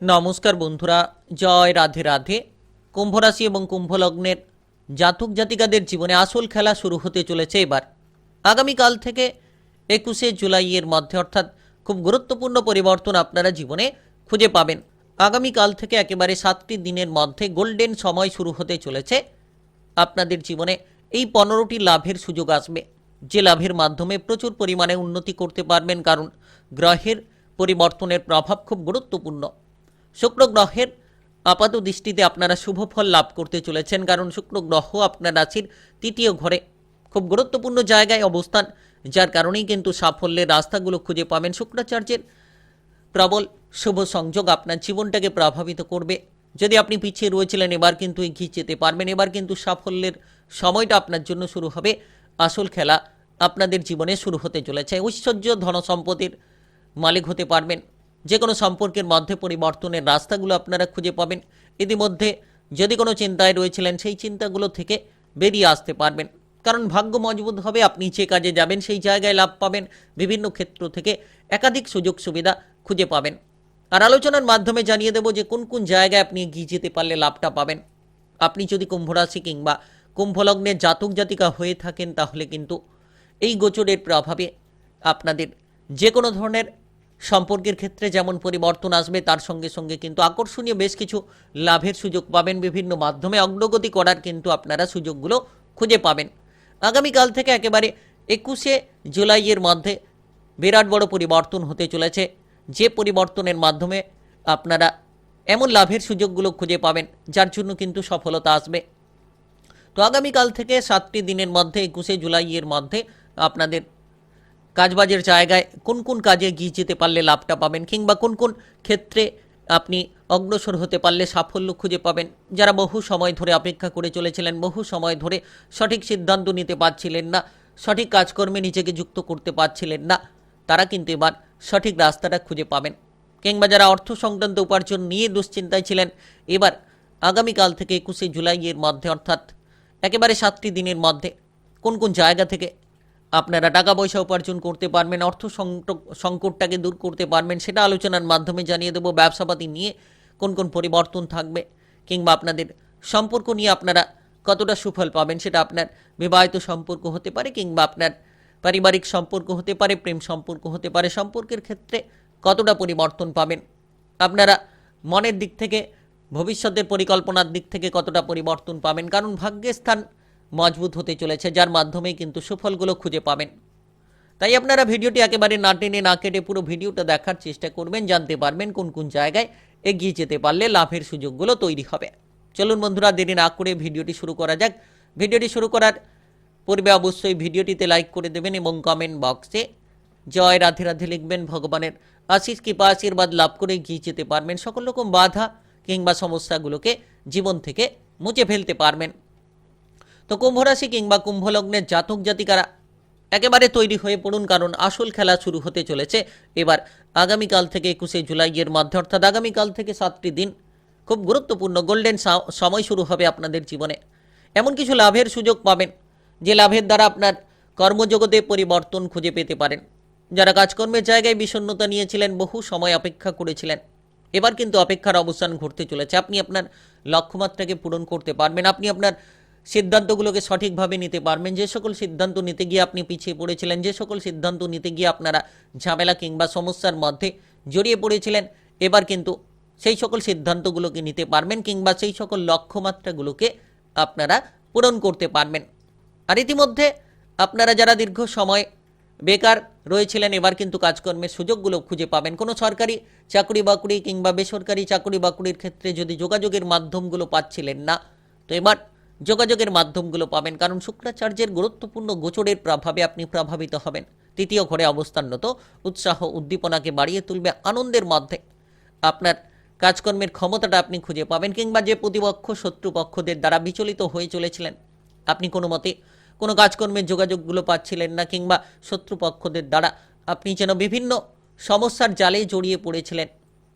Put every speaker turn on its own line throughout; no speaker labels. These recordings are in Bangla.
নমস্কার বন্ধুরা, জয় রাধে রাধে। কুম্ভরাশি এবং কুম্ভলগ্নের জাতক জাতিকাদের জীবনে আসল খেলা শুরু হতে চলেছে এবার। আগামীকাল থেকে একুশে জুলাইয়ের মধ্যে, অর্থাৎ খুব গুরুত্বপূর্ণ পরিবর্তন আপনারা জীবনে খুঁজে পাবেন। আগামীকাল থেকে একেবারে সাতটি দিনের মধ্যে গোল্ডেন সময় শুরু হতে চলেছে। আপনাদের জীবনে এই পনেরোটি লাভের সুযোগ আসবে। যে লাভের মাধ্যমে প্রচুর পরিমাণে উন্নতি করতে পারবেন, কারণ গ্রহের পরিবর্তনের প্রভাব খুব গুরুত্বপূর্ণ। শুক্র গ্রহের আপাত দৃষ্টিতে আপনারা শুভ ফল লাভ করতে চলেছেন, কারণ শুক্র গ্রহ আপনার রাশির তৃতীয় ঘরে খুব গুরুত্বপূর্ণ জায়গায় অবস্থান, যার কারণেই কিন্তু সাফল্যের রাস্তাগুলো খুঁজে পাবেন। শুক্রাচার্যের প্রবল শুভ সংযোগ আপনার জীবনটাকে প্রভাবিত করবে। যদি আপনি পিছিয়ে রয়েছিলেন, এবার কিন্তু এগিয়ে যেতে পারবেন। এবার কিন্তু সাফল্যের সময়টা আপনার জন্য শুরু হবে। আসল খেলা আপনাদের জীবনে শুরু হতে চলেছে। ঐশ্বর্য ধনসম্পত্তির মালিক হতে পারবেন। যে কোনো সম্পর্কের মধ্যে পরিবর্তনের রাস্তাগুলো আপনারা খুঁজে পাবেন। ইতিমধ্যে যদি কোনো চিন্তায় রয়েছিলেন, সেই চিন্তাগুলো থেকে বেরিয়ে আসতে পারবেন। কারণ ভাগ্য মজবুত হবে, আপনি যে কাজে যাবেন, সেই জায়গায় লাভ পাবেন। বিভিন্ন ক্ষেত্র থেকে একাধিক সুযোগ সুবিধা খুঁজে পাবেন। আর আলোচনার মাধ্যমে জানিয়ে দেব যে কোন কোন জায়গায় আপনি এগিয়ে যেতে পারলে লাভটা পাবেন। আপনি যদি কুম্ভ রাশি কিংবা কুম্ভলগ্নের জাতক জাতিকা হয়ে থাকেন, তাহলে কিন্তু এই গোচরের প্রভাবে আপনাদের যে কোনো ধরনের সম্পর্কের ক্ষেত্রে যেমন পরিবর্তন আসবে, তার সঙ্গে সঙ্গে কিন্তু আকর্ষণীয় বেশ কিছু লাভের সুযোগ পাবেন। বিভিন্ন মাধ্যমে অগ্রগতি করার কিন্তু আপনারা সুযোগগুলো খুঁজে পাবেন। আগামীকাল থেকে একেবারে একুশে জুলাইয়ের মধ্যে বিরাট বড় পরিবর্তন হতে চলেছে। যে পরিবর্তনের মাধ্যমে আপনারা এমন লাভের সুযোগগুলো খুঁজে পাবেন, যার জন্য কিন্তু সফলতা আসবে। তো আগামীকাল থেকে সাতটি দিনের মধ্যে, একুশে জুলাইয়ের মধ্যে আপনাদের কাজবাজের জায়গায় কোন কোন কাজে গিয়ে যেতে পারলে লাভটা পাবেন কিংবা কোন কোন ক্ষেত্রে আপনি অগ্রসর হতে পারলে সাফল্য খুঁজে পাবেন? যারা বহু সময় ধরে অপেক্ষা করে চলেছিলেন, বহু সময় ধরে সঠিক সিদ্ধান্ত নিতে পারছিলেন না, সঠিক কাজকর্মে নিজেকে যুক্ত করতে পারছিলেন না, তারা কিন্তু এবার সঠিক রাস্তাটা খুঁজে পাবেন। কিংবা যারা অর্থ সংক্রান্ত উপার্জন নিয়ে দুশ্চিন্তায় ছিলেন, এবার আগামীকাল থেকে একুশে জুলাইয়ের মধ্যে, অর্থাৎ একেবারে সাতটি দিনের মধ্যে, কোন কোন জায়গা থেকে আপনারা টাকা পয়সা উপার্জন করতে পারবেন, অর্থ সংকট- সংকটটাকে দূর করতে পারবেন, সেটা আলোচনার মাধ্যমে জানিয়ে দেবো, ব্যবসাপাতি নিয়ে কোন কোন পরিবর্তন থাকবে কিংবা আপনাদের সম্পর্ক নিয়ে আপনারা কতটা সুফল পাবেন সেটা আপনার বিবাহিত সম্পর্ক হতে পারে কিংবা আপনার পারিবারিক সম্পর্ক হতে পারে, প্রেম সম্পর্ক হতে পারে, সম্পর্কের ক্ষেত্রে কতটা পরিবর্তন পাবেন, আপনারা মনের দিক থেকে, ভবিষ্যতের পরিকল্পনার দিক থেকে কতটা পরিবর্তন পাবেন, কারণ ভাগ্যের স্থান মজবুত হতে চলেছে, যার মাধ্যমে কিন্তু সুফলগুলো খুঁজে পাবেন। তাই আপনারা ভিডিওটি একেবারে না টেনে, না কেটে পুরো ভিডিওটা দেখার চেষ্টা করবেন, জানতে পারবেন কোন কোন জায়গায় এগিয়ে যেতে পারলে লাভের সুযোগগুলো তৈরি হবে। চলুন বন্ধুরা, দেরি না করে ভিডিওটি শুরু করা যাক। ভিডিওটি শুরু করার পূর্বে অবশ্যই ভিডিওটিতে লাইক করে দেবেন এবং কমেন্ট বক্সে জয় রাধে রাধে লিখবেন, ভগবানের আশিস কৃপা, আশীর্বাদ লাভ করে এগিয়ে যেতে পারবেন। সকল রকম বাধা কিংবা সমস্যাগুলোকে জীবন থেকে মুছে ফেলতে পারবেন। তো কুম্ভ রাশি কিংবা কুম্ভলগ্নের জাতক জাতিকারা একেবারে তৈরি হয়ে পড়ুন কারণ আসল খেলা শুরু হতে চলেছে। এবার আগামীকাল থেকে একুশে জুলাইয়ের মধ্যে, অর্থাৎ আগামীকাল থেকে সাতটি দিন খুব গুরুত্বপূর্ণ গোল্ডেন সময় শুরু হবে আপনাদের জীবনে। এমন কিছু লাভের সুযোগ পাবেন, যে লাভের দ্বারা আপনার কর্মজগতে পরিবর্তন খুঁজে পেতে পারেন। যারা কাজকর্মের জায়গায় বিষণ্ণতা নিয়েছিলেন, বহু সময় অপেক্ষা করেছিলেন। এবার কিন্তু অপেক্ষার অবসান ঘটতে চলেছে। আপনি আপনার লক্ষ্যমাত্রাকে পূরণ করতে পারবেন। আপনি আপনার সিদ্ধান্তগুলোকে সঠিকভাবে নিতে পারবেন। যে সকল সিদ্ধান্ত নিতে গিয়ে আপনি পিছিয়ে পড়েছিলেন, যে সকল সিদ্ধান্ত নিতে গিয়ে আপনারা ঝামেলা কিংবা সমস্যার মধ্যে জড়িয়ে পড়েছিলেন, এবার কিন্তু সেই সকল সিদ্ধান্তগুলোকে নিতে পারবেন কিংবা সেই সকল লক্ষ্যমাত্রাগুলোকে আপনারা পূরণ করতে পারবেন। আর ইতিমধ্যে আপনারা যারা দীর্ঘ সময় বেকার রয়েছিলেন, এবার কিন্তু কাজকর্মের সুযোগগুলো খুঁজে পাবেন। কোনো সরকারি চাকরি বাকরি কিংবা বেসরকারি চাকরি বাকরির ক্ষেত্রে যদি যোগাযোগের মাধ্যমগুলো পাচ্ছিলেন না, তো এবার যোগাযোগের মাধ্যমগুলো পাবেন, কারণ শুক্রাচার্যের গুরুত্বপূর্ণ গোচরের প্রভাবে আপনি প্রভাবিত হবেন। তৃতীয় ঘরে অবস্থানরত, উৎসাহ উদ্দীপনাকে বাড়িয়ে তুলবে আনন্দের মধ্যে আপনার কাজকর্মের ক্ষমতাটা আপনি খুঁজে পাবেন, কিংবা যে প্রতিপক্ষ, শত্রুপক্ষদের দ্বারা বিচলিত হয়ে চলেছিলেন। আপনি কোনো মতে কোনো কাজকর্মের যোগাযোগগুলো পাচ্ছিলেন না, কিংবা শত্রুপক্ষদের দ্বারা আপনি যেন বিভিন্ন সমস্যার জালে জড়িয়ে পড়েছিলেন।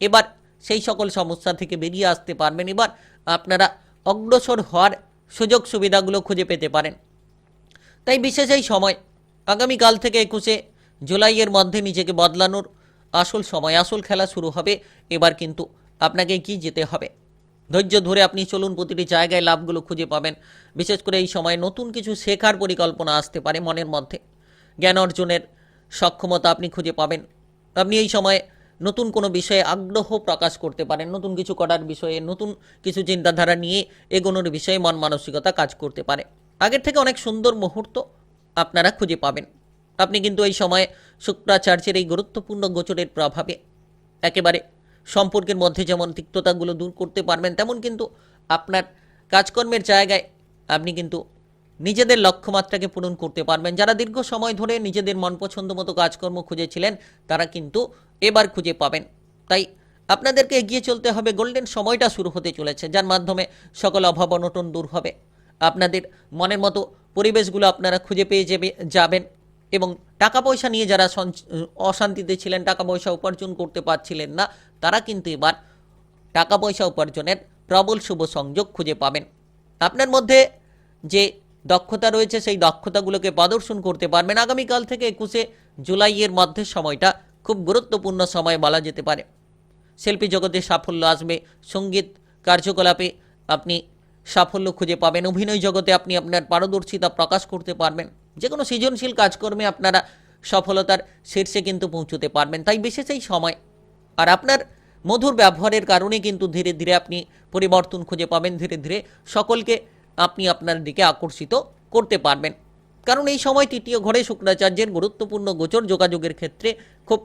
এবার সেই সকল সমস্যা থেকে বেরিয়ে আসতে পারবেন। এবার আপনারা অগ্রসর হওয়ার সুযোগ সুবিধাগুলো খুঁজে পেতে পারেন। তাই বিশেষ এই সময়, আগামীকাল থেকে একুশে জুলাইয়ের মধ্যে নিজেকে বদলানোর আসল সময়, আসল খেলা শুরু হবে। এবার কিন্তু আপনাকে কি যেতে হবে? ধৈর্য ধরে আপনি চলুন, প্রতিটি জায়গায় লাভগুলো খুঁজে পাবেন। বিশেষ করে এই সময় নতুন কিছু শেখার পরিকল্পনা আসতে পারে মনের মধ্যে। জ্ঞান অর্জনের সক্ষমতা আপনি খুঁজে পাবেন। আপনি এই সময়ে নতুন কোনো বিষয়ে আগ্রহ প্রকাশ করতে পারেন, নতুন কিছু করার বিষয়ে, নতুন কিছু চিন্তাধারা নিয়ে এগোনোর বিষয়ে মন মানসিকতা কাজ করতে পারে। আগের থেকে অনেক সুন্দর মুহূর্ত আপনারা খুঁজে পাবেন। আপনি কিন্তু এই সময়ে শুক্রাচার্যের এই গুরুত্বপূর্ণ গোচরের প্রভাবে একেবারে সম্পর্কের মধ্যে যেমন তিক্ততাগুলো দূর করতে পারবেন, তেমন কিন্তু আপনার কাজকর্মের জায়গায় আপনি কিন্তু নিজেদের লক্ষ্যমাত্রাকে পূরণ করতে পারবেন। যারা দীর্ঘ সময় ধরে নিজেদের মন পছন্দ মতো কাজকর্ম খুঁজেছিলেন, তারা কিন্তু এবার খুঁজে পাবেন। তাই আপনাদেরকে এগিয়ে চলতে হবে। গোল্ডেন সময়টা শুরু হতে চলেছে, যার মাধ্যমে সকল অভাব অনটন দূর হবে। আপনাদের মনের মতো পরিবেশগুলো আপনারা খুঁজে পেয়ে যাবে, যাবেন এবং টাকা পয়সা নিয়ে যারা অশান্তিতে ছিলেন টাকা পয়সা উপার্জন করতে পারছিলেন না, তারা কিন্তু এবার টাকা পয়সা উপার্জনের প্রবল শুভ সংযোগ খুঁজে পাবেন। আপনার মধ্যে যে দক্ষতা রয়েছে, সেই দক্ষতাগুলোকে প্রদর্শন করতে পারবেন। আগামীকাল থেকে একুশে জুলাইয়ের মধ্যে সময়টা খুব গুরুত্বপূর্ণ সময় বলা যেতে পারে। শিল্পী জগতে সাফল্য আসবে, সংগীত কার্যকলাপে আপনি সাফল্য খুঁজে পাবেন, অভিনয় জগতে আপনি আপনার পারদর্শিতা প্রকাশ করতে পারবেন। যে কোনো সৃজনশীল কাজকর্মে আপনারা সফলতার শীর্ষে কিন্তু পৌঁছতে পারবেন। তাই বিশেষ এই সময়। আর আপনার মধুর ব্যবহারের কারণে কিন্তু ধীরে ধীরে আপনি পরিবর্তন খুঁজে পাবেন, ধীরে ধীরে সকলকে আপনি আপনার দিকে আকর্ষিত করতে পারবেন। কারণ এই সময় তৃতীয় ঘরে শুক্রাচার্যের গুরুত্বপূর্ণ গোচর যোগাযোগের ক্ষেত্রে খুব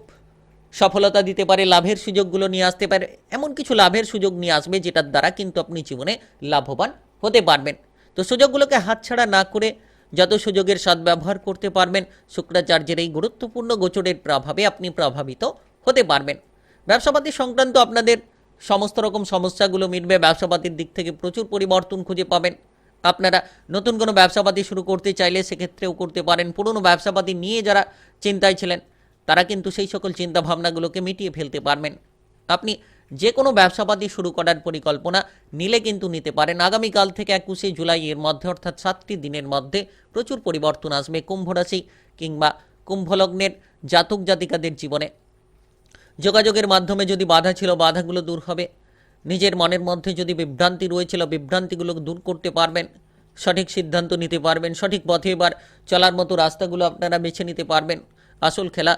সফলতা দিতে পারে, লাভের সুযোগগুলো নিয়ে আসতে পারে, এমন কিছু লাভের সুযোগ নিয়ে আসবে যেটার দ্বারা কিন্তু আপনি জীবনে লাভবান হতে পারবেন। তো সুযোগগুলোকে হাতছাড়া না করে যত সুযোগের সদ্ব্যবহার করতে পারবেন, শুক্রাচার্যের এই গুরুত্বপূর্ণ গোচরের প্রভাবে আপনি প্রভাবিত হতে পারবেন। ব্যবসাপাতি সংক্রান্ত আপনাদের সমস্ত রকম সমস্যাগুলো মিটবে, ব্যবসাপাতির দিক থেকে প্রচুর পরিবর্তন খুঁজে পাবেন। আপনারা নতুন কোনো ব্যবসাপাতি শুরু করতে চাইলে সেক্ষেত্রেও করতে পারেন। পুরনো ব্যবসাপাতি নিয়ে যারা চিন্তায় ছিলেন, তারা কিন্তু সেই সকল চিন্তা ভাবনাগুলোকে মিটিয়ে ফেলতে পারবেন। আপনি যে কোনো ব্যবসাপাতি শুরু করার পরিকল্পনা নিলে কিন্তু নিতে পারেন। আগামীকাল থেকে একুশে জুলাই এর মধ্যে, অর্থাৎ সাতটি দিনের মধ্যে প্রচুর পরিবর্তন আসবে কুম্ভ রাশি কিংবা কুম্ভলগ্নের জাতক জাতিকাদের জীবনে। যোগাযোগের মাধ্যমে যদি বাধা ছিল, বাধাগুলো দূর হবে। নিজের মনের মধ্যে যদি বিভ্রান্তি রয়েছিল বিভ্রান্তিগুলো দূর করতে পারবেন, সঠিক সিদ্ধান্ত নিতে পারবেন, সঠিক পথে এবার চলার মতো রাস্তাগুলো আপনারা বেছে নিতে পারবেন। আসল খেলা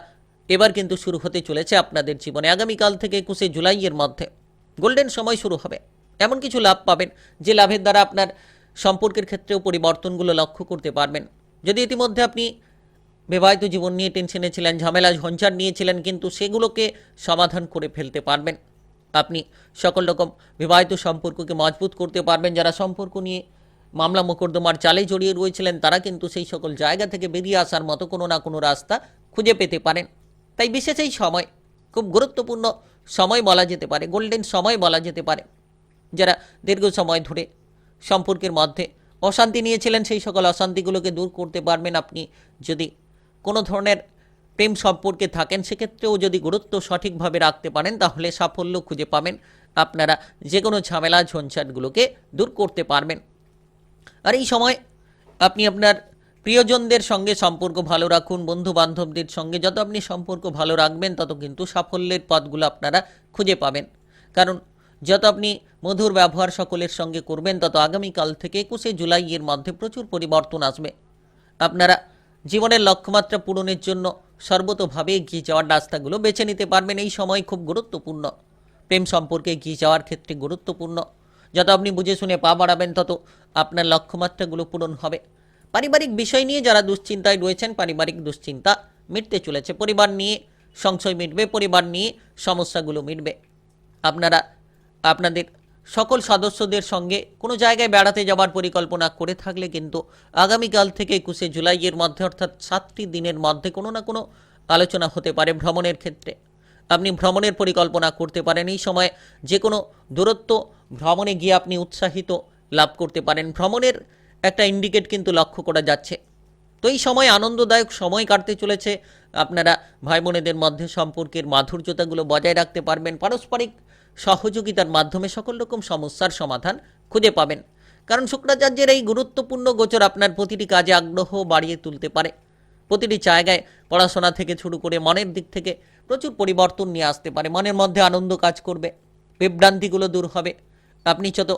এবার কিন্তু শুরু হতে চলেছে আপনাদের জীবনে। আগামীকাল থেকে একুশে জুলাইয়ের মধ্যে গোল্ডেন সময় শুরু হবে। এমন কিছু লাভ পাবেন যে লাভের দ্বারা আপনার সম্পর্কের ক্ষেত্রেও পরিবর্তনগুলো লক্ষ্য করতে পারবেন। যদি ইতিমধ্যে আপনি বিবাহিত জীবন নিয়ে টেনশনে ছিলেন, ঝামেলা, ঝঞ্ঝাট নিয়েছিলেন কিন্তু সেগুলোকে সমাধান করে ফেলতে পারবেন। আপনি সকল রকম বিবাহিত সম্পর্ককে মজবুত করতে পারবেন। যারা সম্পর্ক নিয়ে মামলা মোকদ্দমার চালে জড়িয়ে রয়েছিলেন, তারা কিন্তু সেই সকল জায়গা থেকে বেরিয়ে আসার মতো কোনো না কোনো রাস্তা খুঁজে পেতে পারেন। তাই বিশেষ এই সময়, খুব গুরুত্বপূর্ণ সময় বলা যেতে পারে, গোল্ডেন সময় বলা যেতে পারে, যারা দীর্ঘ সময় ধরে সম্পর্কের মধ্যে অশান্তি নিয়েছিলেন, সেই সকল অশান্তিগুলোকে দূর করতে পারবেন। আপনি যদি কোনো ধরনের প্রেম সম্পর্কে থাকেন, সেক্ষেত্রেও যদি গুরুত্ব সঠিকভাবে রাখতে পারেন, তাহলে সাফল্য খুঁজে পাবেন। আপনারা যে কোনো ঝামেলা, ঝঞ্ঝাটগুলোকে দূর করতে পারবেন। আর এই সময় আপনি আপনার প্রিয়জনদের সঙ্গে সম্পর্ক ভালো রাখুন বন্ধু বান্ধবদের সঙ্গে। যত আপনি সম্পর্ক ভালো রাখবেন, তত কিন্তু সাফল্যের পথগুলো আপনারা খুঁজে পাবেন। কারণ যত আপনি মধুর ব্যবহার সকলের সঙ্গে করবেন, তত আগামীকাল থেকে একুশে জুলাইয়ের মধ্যে প্রচুর পরিবর্তন আসবে। আপনারা জীবনের লক্ষ্যমাত্রা পূরণের জন্য সর্বতোভাবে এগিয়ে যাওয়ার রাস্তাগুলো বেছে নিতে পারবেন এই সময় খুব গুরুত্বপূর্ণ। প্রেম সম্পর্কে এগিয়ে যাওয়ার ক্ষেত্রে গুরুত্বপূর্ণ। যত আপনি বুঝে শুনে পা বাড়াবেন, তত আপনার লক্ষ্যমাত্রাগুলো পূরণ হবে। পারিবারিক বিষয় নিয়ে যারা দুশ্চিন্তায় রয়েছেন, পারিবারিক দুশ্চিন্তা মিটতে চলেছে পরিবার নিয়ে, সংশয় মিটবে পরিবার নিয়ে, সমস্যাগুলো মিটবে। আপনারা, আপনাদের সকল সদস্যদের সঙ্গে কোনো জায়গায় বেড়াতে যাওয়ার পরিকল্পনা করে থাকলে কিন্তু আগামীকাল থেকে একুশে জুলাইয়ের মধ্যে, অর্থাৎ সাতটি দিনের মধ্যে কোনো না কোনো আলোচনা হতে পারে ভ্রমণের ক্ষেত্রে। আপনি ভ্রমণের পরিকল্পনা করতে পারেন, এই সময় যে কোনো দূরত্ব ভ্রমণে গিয়ে আপনি উৎসাহিত লাভ করতে পারেন। ভ্রমণের একটা ইন্ডিকেট কিন্তু লক্ষ্য করা যাচ্ছে। তো এই সময় আনন্দদায়ক সময় কাটতে চলেছে। আপনারা ভাই বোনেদের মধ্যে সম্পর্কের মাধুর্যতাগুলো বজায় রাখতে পারবেন। পারস্পরিক সহযোগিতার মাধ্যমে সকল রকম সমস্যার সমাধান খুঁজে পাবেন। কারণ শুক্রাচার্যের এই গুরুত্বপূর্ণ গোচর আপনার প্রতিটি কাজে আগ্রহ বাড়িয়ে তুলতে পারে। প্রতিটি জায়গায় পড়াশোনা থেকে শুরু করে মনের দিক থেকে প্রচুর পরিবর্তন নিয়ে আসতে পারে। মনের মধ্যে আনন্দ কাজ করবে, বিভ্রান্তিগুলো দূর হবে। আপনি যত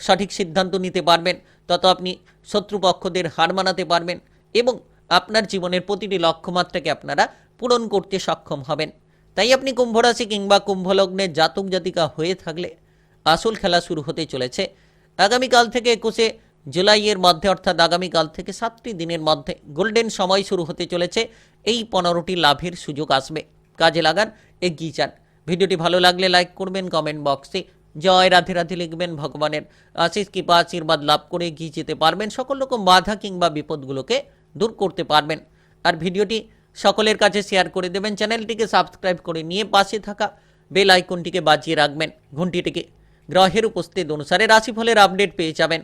সঠিক সিদ্ধান্ত নিতে পারবেন, তত আপনি শত্রুপক্ষদের হার মানাতে পারবেন এবং আপনার জীবনের প্রতিটি লক্ষ্যমাত্রাকে আপনারা পূরণ করতে সক্ষম হবেন। তাই আপনি কুম্ভ রাশি কিংবা কুম্ভ লগ্নের জাতক জাতিকা হয়ে থাকলে আসল খেলা শুরু হতে চলেছে। আগামীকাল থেকে একুশে জুলাইয়ের মধ্যে অর্থাৎ আগামীকাল থেকে সাতটি দিনের মধ্যে গোল্ডেন সময় শুরু হতে চলেছে। এই পনেরোটি লাভের সুযোগ আসবে। কাজে লাগান, এগিয়ে যান। ভিডিওটি ভালো লাগলে লাইক করবেন, কমেন্ট বক্সে জয় রাধে রাধে লিখবেন ভগবানের। আশিস কৃপা, আশীর্বাদ লাভ করে এগিয়ে যেতে পারবেন। সকল রকম বাধা কিংবা বিপদগুলোকে দূর করতে পারবেন। আর ভিডিওটি সকলের কাছে শেয়ার করে দেবেন। চ্যানেলটিকে সাবস্ক্রাইব করে নিয়ে পাশে থাকা বেল আইকনটিকে বাজিয়ে রাখবেন। ঘন্টিটিকে গ্রহের উপস্থিত অনুসারে রাশিফলের আপডেট পেয়ে যাবেন।